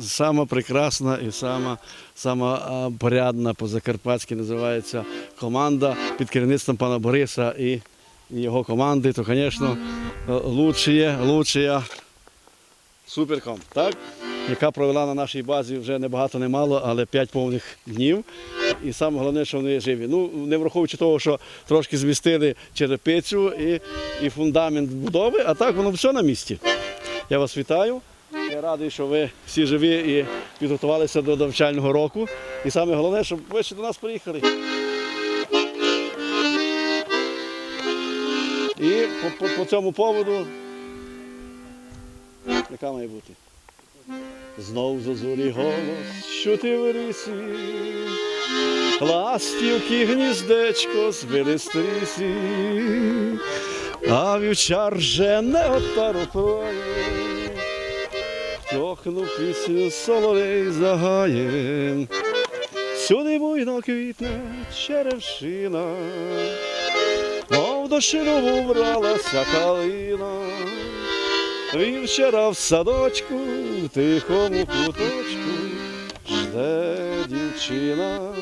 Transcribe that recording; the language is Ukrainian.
сама прекрасна і сама, сама порядна по-закарпатськи називається команда під керівництвом пана Бориса і, його команди, то, звісно, лучшие, лучшая суперком, так? яка провела на нашій базі вже не багато, не мало, але 5 повних днів. І саме головне, що вони живі. Ну, не враховуючи того, що трошки змістили черепицю і, і фундамент будови, а так воно все на місці. Я вас вітаю. Я радий, що ви всі живі і підготувалися до навчального року. І саме головне, щоб ви ще до нас приїхали. І по, по, по цьому поводу, яка має бути? Знов зозулі голос, що ти в рисі, ластівки гніздечко збили з трісі, а вівчар жене отаротоє, Тохнув пісню соловей загає, сюди буйно квітне черевшина, мов до шлюбу вралася калина. Він вчора в садочку, в тихому куточку, жде дівчина.